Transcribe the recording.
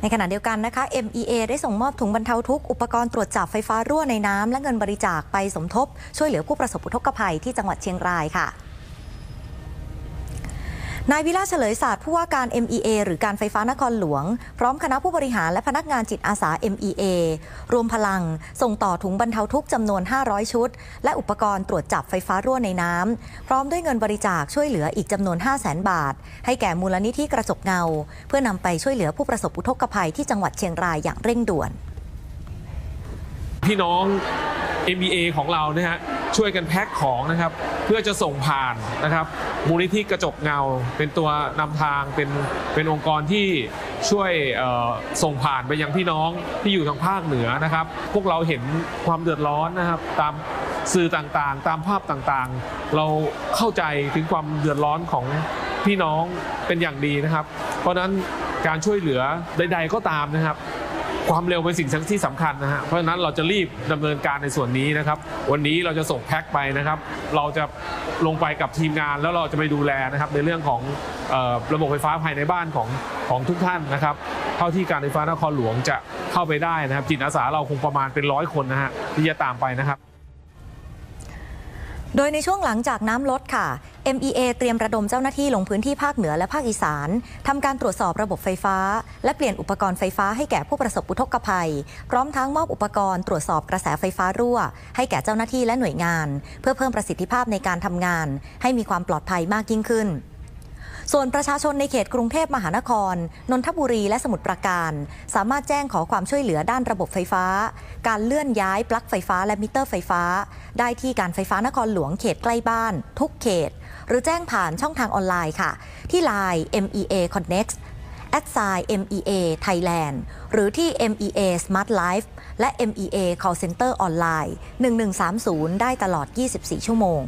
ในขณะเดียวกันนะคะ MEA ได้ส่งมอบถุงบรรเทาทุกข์อุปกรณ์ตรวจจับไฟฟ้ารั่วในน้ำและเงินบริจาคไปสมทบ ช่วยเหลือผู้ประสบอุทกภัยที่จังหวัดเชียงรายค่ะ นายวิลาเฉลยศาสตร์ผู้ว่าการ MEA หรือการไฟฟ้านครหลวง พร้อมคณะผู้บริหารและพนักงานจิตอาสา MEA รวมพลัง ส่งต่อถุงบรรเทาทุกข์จำนวน 500 ชุด และอุปกรณ์ตรวจจับไฟฟ้ารั่วในน้ำ พร้อมด้วยเงินบริจาคช่วยเหลืออีกจำนวน 5 0 0 0 0 0บาท ให้แก่มูลนิธิกระจกเงา เพื่อนำไปช่วยเหลือผู้ประสบอุทกภัยที่จังหวัดเชียงรายอย่างเร่งด่วน พี่น้อง MBA ของเราเนี่ยฮะช่วยกันแพ็คของนะครับเพื่อจะส่งผ่านนะครับมูลนิธิกระจกเงา เป็นตัวนำทางเป็นเป็นองค์กรที่ช่วยส่งผ่านไปยังพี่น้องที่อยู่ทางภาคเหนือนะครับ พวกเราเห็นความเดือดร้อนนะครับตามสื่อต่างๆ ตามภาพต่างๆ เราเข้าใจถึงความเดือดร้อนของพี่น้องเป็นอย่างดีนะครับ เพราะนั้นการช่วยเหลือใด ๆก็ตามนะครับ ความเร็วเป็นสิ่งที่สำคัญนะฮะเพราะฉะนั้นเราจะรีบดำเนินการในส่วนนี้นะครับ วันนี้เราจะส่งแพ็คไปนะครับ เราจะลงไปกับทีมงานแล้วเราจะไปดูแลนะครับในเรื่องของระบบไฟฟ้าภายในบ้านของของทุกท่านนะครับ เท่าที่การไฟฟ้านครหลวงจะเข้าไปได้นะครับ จิตอาสาเราคงประมาณเป็นร้อยคนนะฮะที่จะตามไปนะครับ โดยในช่วงหลังจากน้ำลดค่ะ MEA เตรียมระดมเจ้าหน้าที่ลงพื้นที่ภาคเหนือและภาคอีสานทำการตรวจสอบระบบไฟฟ้า และเปลี่ยนอุปกรณ์ไฟฟ้าให้แก่ผู้ประสบอุทกภัย พร้อมทั้งมอบอุปกรณ์ตรวจสอบกระแสไฟฟ้ารั่ว ให้แก่เจ้าหน้าที่และหน่วยงาน เพื่อเพิ่มประสิทธิภาพในการทำงาน ให้มีความปลอดภัยมากยิ่งขึ้น ส่วนประชาชนในเขตกรุงเทพมหานคร นนทบุรีและสมุทรปราการ สามารถแจ้งขอความช่วยเหลือด้านระบบไฟฟ้า การเลื่อนย้ายปลั๊กไฟฟ้าและมิเตอร์ไฟฟ้า ได้ที่การไฟฟ้านครหลวงเขตใกล้บ้าน ทุกเขต หรือแจ้งผ่านช่องทางออนไลน์ค่ะ ที่ Line MEA Connect แอดไซ MEA Thailand หรือที่ MEA Smart Life และ MEA Call Center ออนไลน์ 1130 ได้ตลอด 24 ชั่วโมง